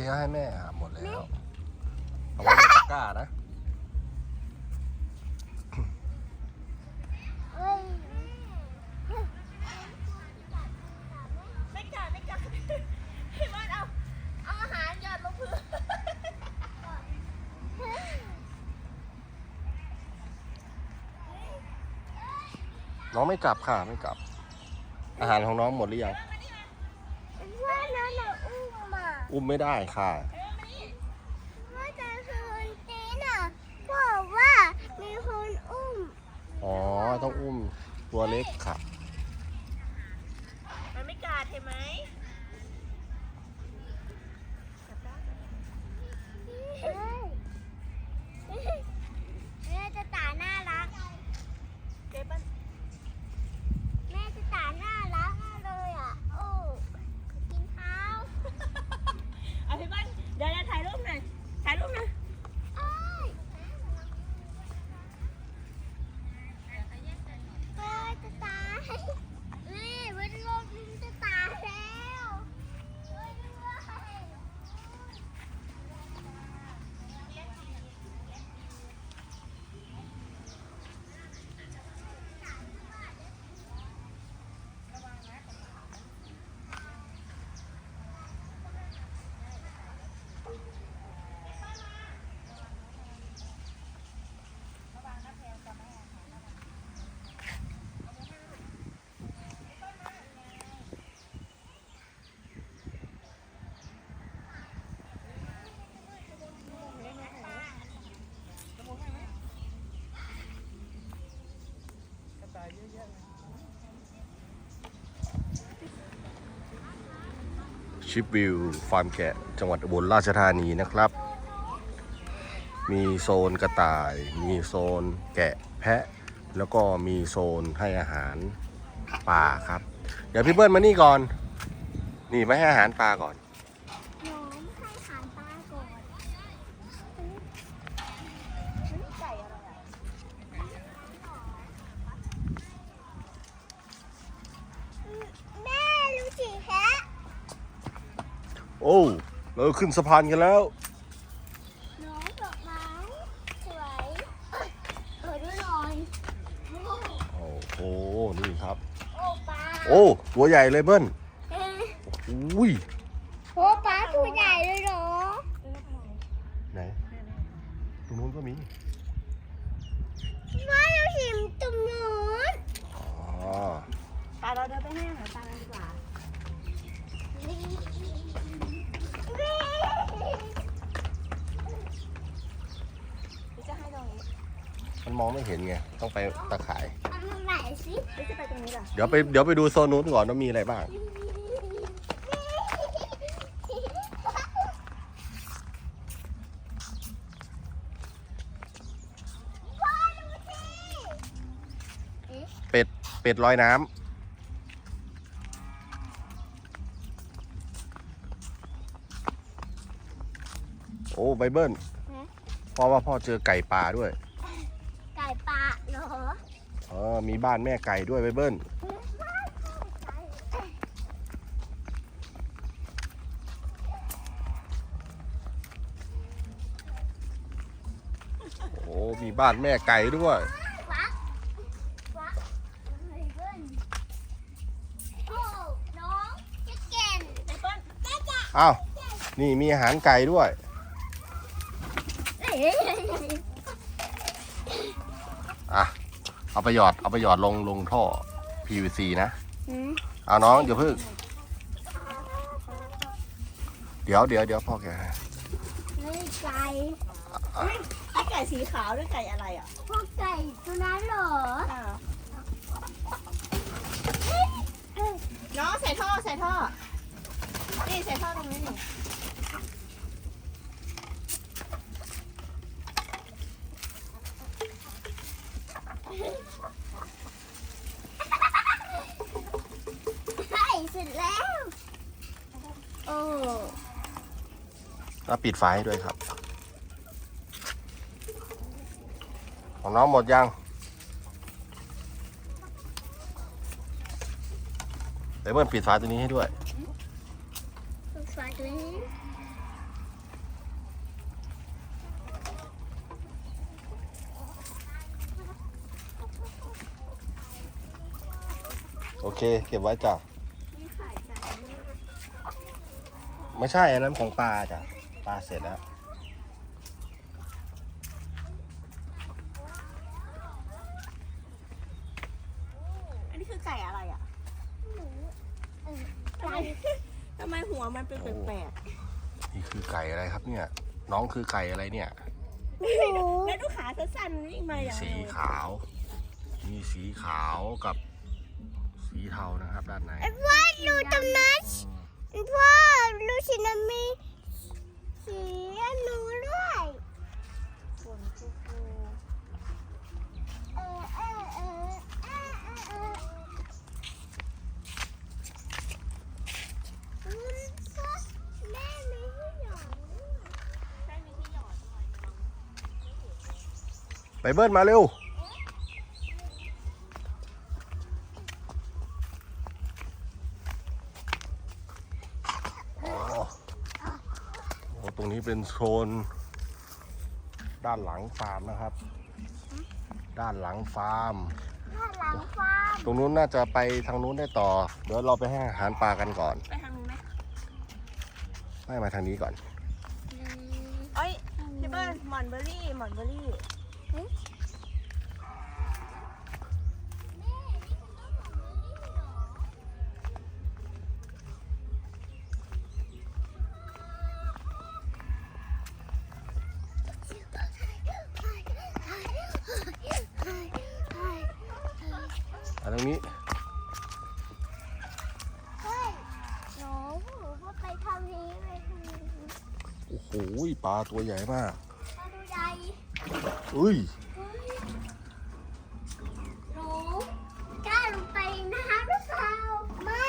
เคให้แม่อาบหมดแล้ว เอาไว้ในตะกร้านะเอ้ยไม่กัดไม่กัดพี่บอลเอาเอาอาหารหยอดลงพื้นน้องไม่กลับค่ะ ไม่กลับ อาหารของน้องหมดหรือยัง อะอุ้มไม่ได้ค่ะว่าจะคืนตีน่ะบอกว่ามีคนอุ้มอ๋อต้องอุ้มตัวเล็กค่ะ มันไม่กัดเห็นไหม เฮ้ยแม่จะตาน่ารัก เจ๊เปิ้ล แม่จะตาน่ารักมากเลยอะ โอ้กินข้าว เอาพี่บอลเดี๋ยวจะถ่ายรูปหน่อยถ่ายรูปหน่อย เอ้ยเอ้ยจะตายนี่วันลมจะตายแล้วช่วยด้วย ชิปวิวฟาร์มแกะจังหวัดอุบลราชธานีนะครับ มีโซนกระต่าย มีโซนแกะแพะ แล้วก็มีโซนให้อาหารปลาครับ เดี๋ยวพี่เบิ้ลมานี่ก่อน นี่มาให้อาหารปลาก่อน โอ้เราขึ้นสะพานกันแล้วน้องดอกไม้สวยเออดูหน่อยโอ้โอ้โหนี่ครับ โอ้ปลาโอ้ตัวใหญ่เลยเบิ้ล เอ๊ะ อุ้ย โอ้ปลาตัวใหญ่เลยเหรอ ไหน ตรงนู้นก็มี ว่าเราหิมตรงนู้น อ๋อ ปลาเราเดินไปให้อาหารปลากันดีกว่าพี่จะให้ตรงนี้ มันมองไม่เห็นไงต้องไปตะข่าย เอามาไหนสิพี่จะไปตรงนี้เหรอเดี๋ยวไปเดี๋ยวไปดูโซนนู้นก่อนว่ามีอะไรบ้างพ่อดูสิเป็ดเป็ดลอยน้ำโอ้ไบเบิลพ่อว่าพ่อเจอไก่ป่าด้วย ไก่ปลาเหรอ เออ มีบ้านแม่ไก่ด้วยไบเบิลโอ้มีบ้านแม่ไก่ด้วยวักวักเฮ้ยเบิ้ลโอ้น้องจะเก่งเจ๊เปิ้ลจะจะอ้าว นี่มีอาหารไก่ด้วย เอ๊ะ อะ เอาไปหยอดเอาไปหยอดลงลงท่อ PVC นะหืมเอาน้องอย่าพึ่งเดี๋ยวเดี๋ยวเดี๋ยวพ่อแกให้เฮ้ยไก่ไอ้ไก่สีขาวด้วยไก่อะไรอะพวกไก่ตัวนั้นเหรออ่าน้องใส่ท่อใส่ท่อ นี่ใส่ท่อตรงนี้นี่ไปิดไฟด้วยครับ ของน้องหมดยังเดี๋ยวเมื่อปิดไฟตัวนี้ให้ด้วยโอเค เก็บไว้จ้ะไม่ใช่อันนั้นของปลาจ้ะ ปลาเสร็จแล้วอันนี้คือไก่อะไรอะหนูเออทำไมทำไมหัวมันเป็นแปลกนี่คือไก่อะไรครับเนี่ย น้องคือไก่อะไรเนี่ยๆแล้วดูขาสั้นๆวิ่งมามีอย่างสีเร็วขาว มีสีขาวกับสีเทานะครับ ด้านในไอ้พ่อดูตรงนั้นไอ้พ่อดูสินะมี สีหนูด้วยฝนฟูฟูเออเออเออเออเออเออแม่ไม่ให้หยอดด้วย ไปเบิ้ลมาเร็ว อ๋อโอ้ ตรงนี้เป็นโซน ด้านหลังฟาร์มนะครับ ด้านหลังฟาร์มถ้าหลังฟาร์ม ตรงนู้นน่าจะไปทางนู้นได้ต่อ เดี๋ยวเราไปให้อาหารปลากันก่อน ไปทางนู้นไหมให้มาทางนี้ก่อน เอ้ยพี่เบิ้ลหมอนเบอร์รี่หมอนเบอร์รี่ มาทางนี้ เฮ้ยหนูหนูก็ไปทางนี้ไปทางนี้โอ้โหปลาตัวใหญ่มากมาดูใหญ่อุ้ย เฮ้ยหนูกล้าลงไปนะคะหรือเปล่าไม่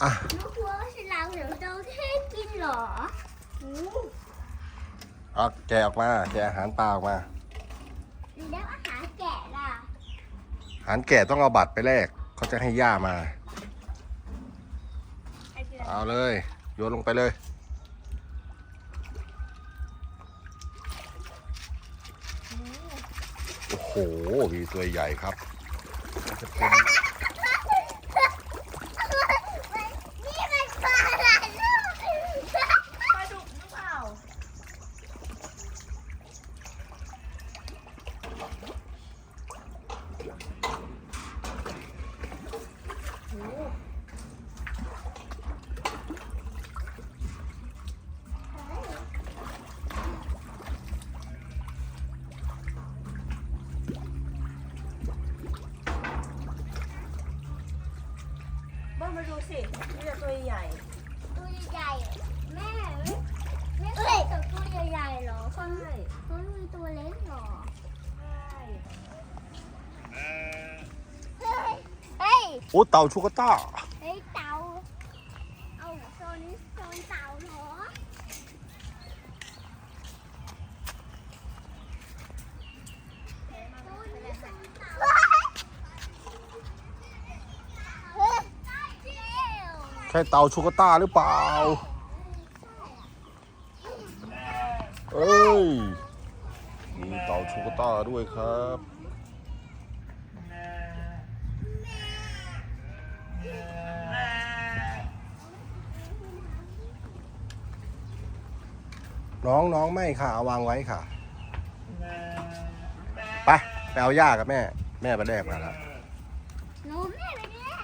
อะ หนูกลัวว่าฉลามเดี๋ยวโดนแค่กินเหรอหูเอาแกะออกมาแกะอาหารปลาออกมา หรือแล้วอาหารแกะล่ะ อา หารแก่ต้องเอาบัตรไปแลกเขาจะให้ย่ามา เอาเลย โยนลงไปเลยโอ้โหมีตัวใหญ่ครับจะเป็นมันปลาอะไรลูก ปลาดุกหรือเปล่า เบิ้ลมา ดูสินี่แต่ตัวใหญ่ ตัวใหญ่แม่ไม่เคยกับตัวใหญ่ๆหรอเขาใช่เขามีตัวเล็กหรอใช่เฮ้ยเฮ้ยโอ้เต่าชูกาต้า เฮ้ยเต่าเอาโซนนี้โซนเต่าเหรอโซนนี้โซนเต่าเฮ้ยเจ้า ใช่เตาชูกาต้าหรือเปล่า เอ้ย มีเตาชูกาต้าด้วยครับ น้องน้องไม่ค่ะ เอาวางไว้ค่ะ ไป ไปเอาย่ากับแม่ แม่ไปแลกมาแล้ว หนูแม่ไปเนี่ย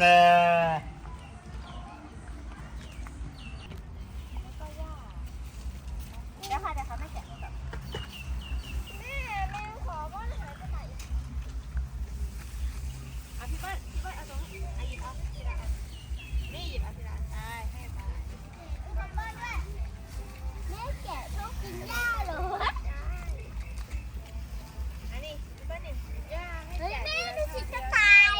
เดิน เดี๋ยวค่ะเดี๋ยวค่ะแม่แกะให้ก่อน แม่แม่ขอบ้านหายไปไหน อะพี่เบิ้ลพี่เบิ้ลเอาตรงนี้อะหยิบเอาทีละอันนี่หยิบเอาทีละอันใช่ให้ไป ขอบ้านด้วยแม่แกะชอบกินหญ้าเหรอ อันนี้พี่เบิ้ลนี่ย่าให้ เฮ้ย แกะ แม่ ทีละ ดู ช่ สิ อก ระต่าย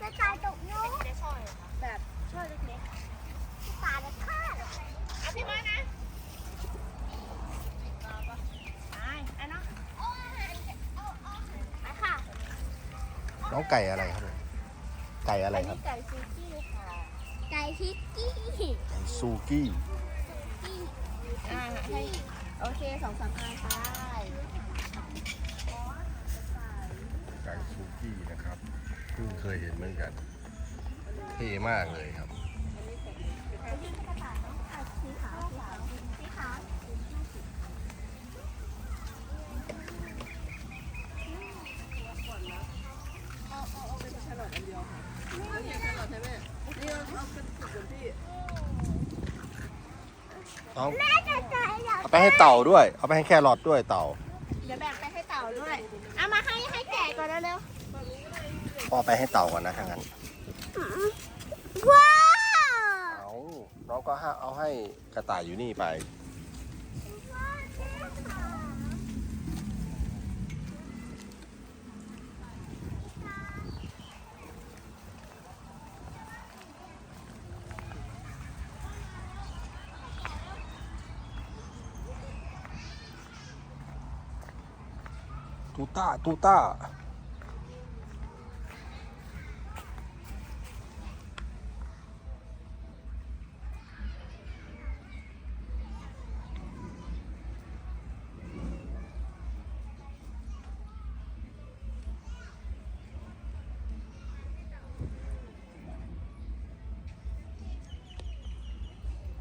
กระต่ายตกยุง ได้ช่อยเหรอคะแบบช่อยเล็ก กระต่ายจะฆ่าเหรอ ๆอะพี่เบิ้ลนะรอปะไปอันเนาะ เอาอาหารเอาเอาอาหาร ไปค่ะ น้องไก่อะไรครับไก่อะไรอันครันี้บไก่ซูกี้ค่ะฮิกกี้ซูกี้อ่าให้โอเคสองสามอันค่ะไก่ซูกี้นะครับเพิ่งเคยเห็นเหมือนกันเท่มากเลยครับ สีขาวสีขาวสีขาว เอาแม่จะใจอยากเอาไปให้เต่าด้วย เอาไปให้แครอทด้วยเต่า เดี๋ยวแบ่งไปให้เต่าด้วย เอามาให้ให้แกะก่อนเร็วพ่อไปให้เต่าก่อนนะถ้างั้นว้าว เอาน้องก็ให้เอาให้กระต่ายอยู่นี่ไป ตูต้า ตูต้า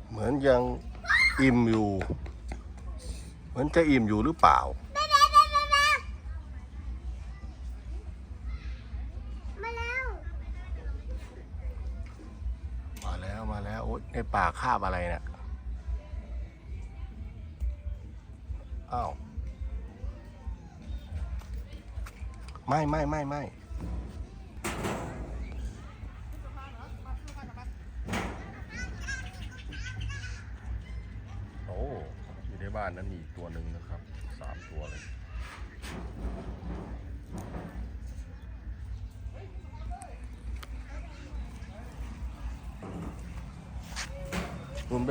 เหมือนยังอิ่มอยู่ เหมือนจะอิ่มอยู่หรือเปล่ามา มาแล้วมาแล้วโอ๊ยในป่าคาบอะไรเนี่ยอ้าวไม่ไม่ไม่ไม่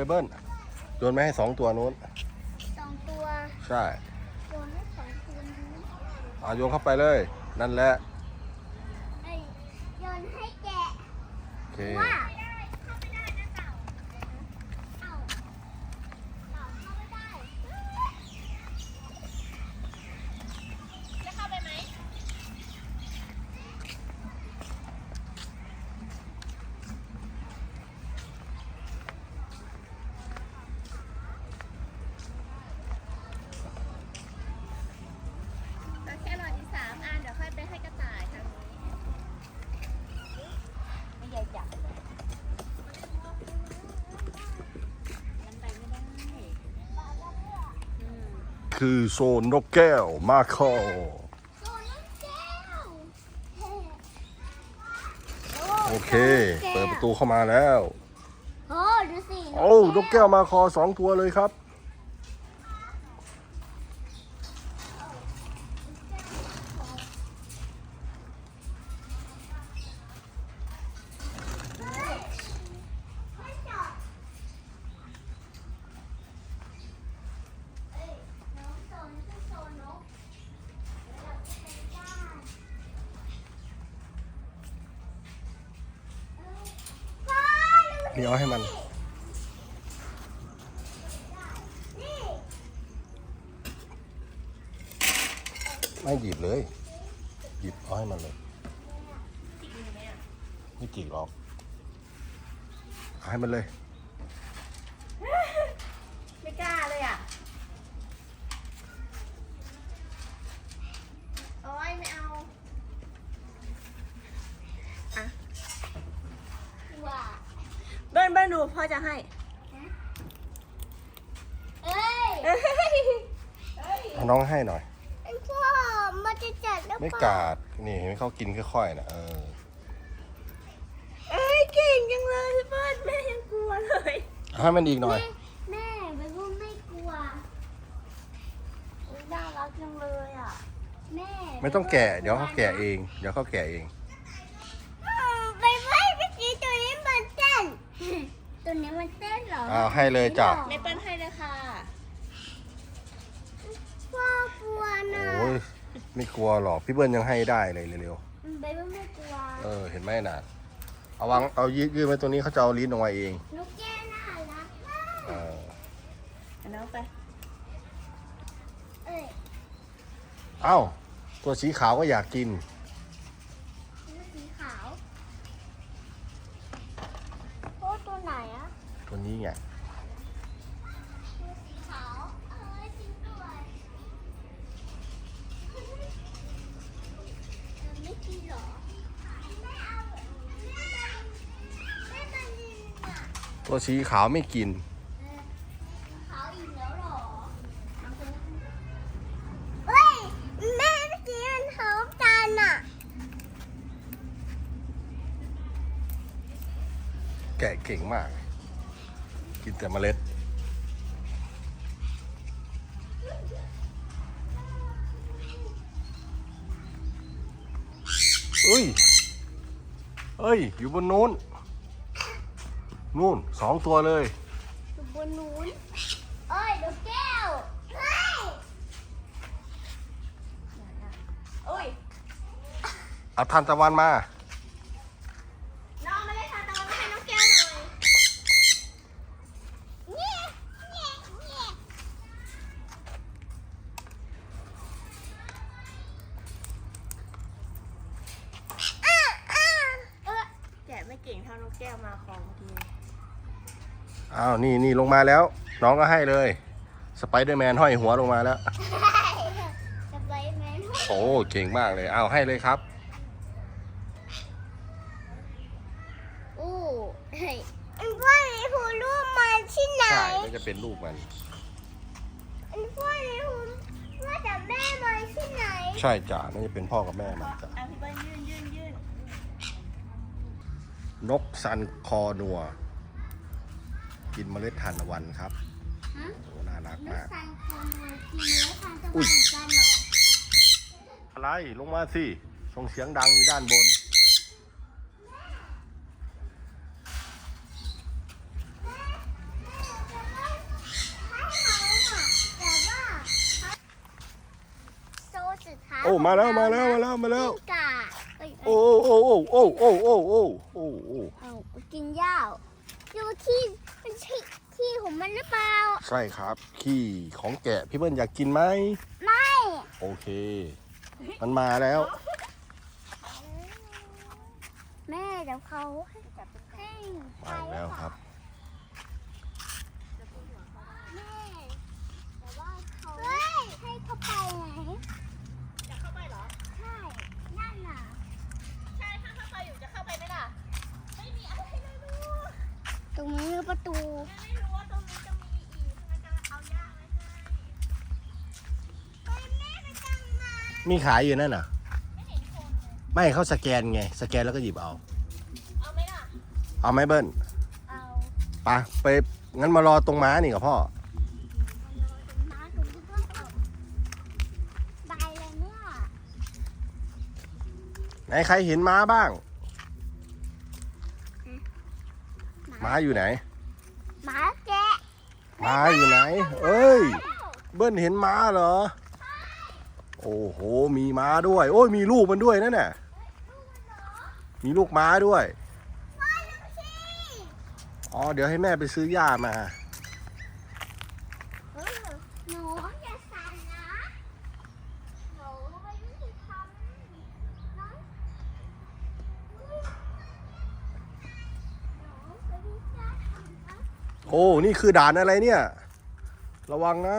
เบิ้ลโยนไม่ให้สองตัวนู้นสองตัวใช่โยนให้สองตัวนี้เอาโยนเข้าไปเลย นั่นแหละไอ้ยโยนให้แกะโอเค ว่าเข้า คือโซนนกแก้วมาคอโซนลูกแก้วโอเค เปิดประตูเข้ามาแล้ว โอ้ดูสิ โอ้นกแก้วมาคอสองตัวเลยครับ ดูนี่เอาให้มันนี่ไม่หยิบเลย หยิบเอาให้มันเลยไม่จิกหรอกเอาให้มันเลย ไม่กล้าเลยอะ โอ้ยไม่เอาว่า เบิ้ลเบิ้ลดูพ่อจะให้ เอ้ยเอาน้องให้หน่อย ไอ้พ่อมันจะจัดแล้วไม่เปล่กาด นี่เห็นไหมเขากินค่อยๆนะเออ เอ้ยเก่งจังเลยพี่เบิ้ลแม่ยังกลัวเลยเอาให้มันอีกหน่อย แม่แม่ไม่พูดไม่กลัวน่ารักจังเลยอะ แม่ ไม่ต้องแกะ เดี๋ยวเขาแกะเอง เดี๋ยวเขาแกะเอง อืมไปไว้เมื่อกี้ตัวนี้มันเต้น ตัวนี้มันเต้นเหรอเอาให้เลยจ้ะเมเปิ้ลให้เลยค่ะพ่อกลัวนะโอ้ยไม่กลัวหรอกพี่เบิ้ลยังให้ได้เลยเร็วไปไม่กลัวๆเออเห็นไหมน่ะเอาวางเอายืดยืดไว้ตรงนี้เขาจะเอาลิ้นออกมาเองนกแก้วน่ารักมากเออเอาน้องไปเอ้ย เอ้าตัวสีขาวก็อยากกินนี่สีขาวโอ้ตัวไหนอะ ตัวนี้ไง ตัวสีขาวเอ้ยจริงด้วยมันไม่กินเหรอไม่เอาแม่มันแม่มันกินอะ ตัวสีขาวไม่กินเขาอีกแล้วเหรอ เฮ้ย แม่เมื่อกี้มันเท้ากันอะแกะเก่งมาก กินแต่เมล็ด เอ้ย เอ้ย อยู่บนนู้น นู่นสองตัวเลยอยู่บนนู้นเอ้ยดอกแก้วเฮ้ยอุ้ย เอาทานตะวันมา น้องมาเล่นทานตะวันมาให้น้องแก้วหน่อย เนี่ยเนี่ยเนี่ย แกะไม่เก่งเท่าน้องแก้วมาของที อ้าว นี่นี่ ลงมาแล้ว น้องก็ให้เลย สไปเดอร์แมนห้อยหัวลงมาแล้วจะไปไหมโอ้เก่งมากเลย เอาให้เลยครับ อู้เฮ้ยอันพ่อในหูรูปมาที่ไหน ใช่ก็จะเป็นลูกมัน อันพ่อในหูว่าแต่แม่มาที่ไหนใช่จ้ะน่าจะเป็นพ่อกับแม่มันจ้ะ อะพี่เบิ้ลยื่นยื่นยื่นนกซันคอนัว กินเมล็ด ทานตะวันครับฮะโอ้น่ารักนกมากสันคอนัวกินเนื้อทานตะอุ๊วันยเหมือนกันเหรออะไรลงมาสิส่งเสียงดังอยู่ด้านบนโซ่สุดท้ายโอ้มาแล้วมาแล้วมาแล้วมาแล้วกิ้งก่าเอ้ยโอ้โอ้โอ้โอ้โอ้โอ้โอ้โอ้โอ้เอากินหญ้าอยู่ที่มันใช่ ที่ของมันหรือเปล่า ใช่ครับ ขี้ของแกะพี่เบิ้ลอยากกินไหม ไม่ โอเค มันมาแล้ว แม่เดี๋ยวเขาให้ให้มาแล้วครับ แม่แต่ว่าเขาให้เขาไปไหนจะเข้าไปเหรอ ใช่ นั่นน่ะ ใช่ถ้าเข้าไปอยู่จะเข้าไปไหมล่ะ ไม่มีอะไรเลยลูก ตรงนี้ประตูไมามีขายอยู่นั่นน่ะไม่เห็นคนเลยไม่เขาสแกนไง สแกนแล้วก็หยิบเอา เอาไหมล่ะ เอาไหมเบิ้ลเอาไปไปงั้นมารอตรงม้านี่กับพ่อมาตรงนี้ก็เอาไปเลยเนี่ยไหนใครเห็นม้าบ้าง ม้าอยู่ไหน หมาแกะม้าอยู่ไหน เอ้ย เบิ้ลเห็นม้าเหรอ โอ้โห มีม้าด้วย โอ้ยมีลูกมันด้วยนั่นน่ะ มีลูกม้าด้วย อ๋อ เดี๋ยวให้แม่ไปซื้อหญ้ามา หนูอย่าสั่นนะหนูไม่ยุติธรรมน้องหนูไม่ยุติธรรมนะ โอ้ นี่คือด่านอะไรเนี่ย ระวังนะ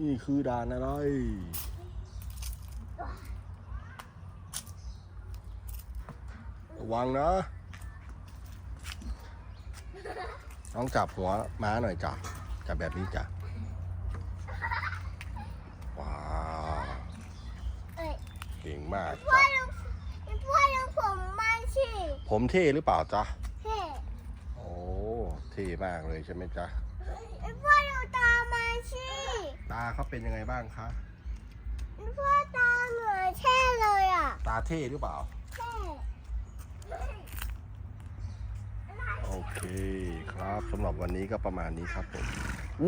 นี่คือด่านอะไร ระวังนะน้องจับหัวม้าหน่อยจ้ะจับแบบนี้จ้ะ ว้าวเอ้ยเก่งมากพ่อจ้ะดูพ่อดูผมมันสิผมเท่หรือเปล่าจ๊ะเฮ้โอ้ เท่มากเลยใช่ไหมจ๊ะพ่อดูตามันสิ ตาเขาเป็นยังไงบ้างคะพ่อตาเหมือนแช่เลยอะ ตาเท่หรือเปล่า แช่โอเคครับสำหรับวันนี้ก็ประมาณนี้ครับผม